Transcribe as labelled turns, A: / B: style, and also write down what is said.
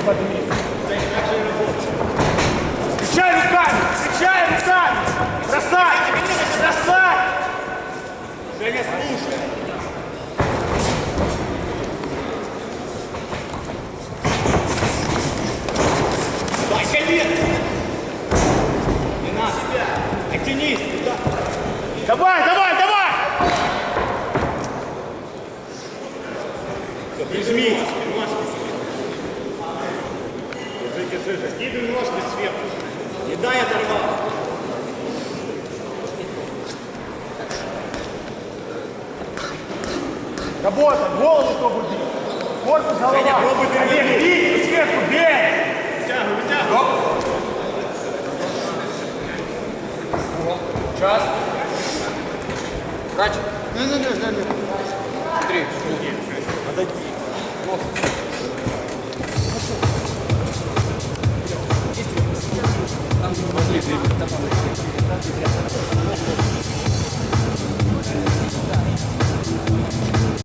A: подними. Встречай руками, встречай руками. Бросай, бросай. Женя, слушай. Дай колено. Не надо. Оттянись. Давай, давай, давай. Всё, Прижми. Скидывай ножки сверху. Не дай оторваться. Работа, голову пробуй бить. Корпус, голова.
B: Женя, пробуй переверни.
A: бей, сверху, бей.
B: Витягуй, витягуй.
C: Час. Кач. Не, не, не, не. Три. Подойди. Там,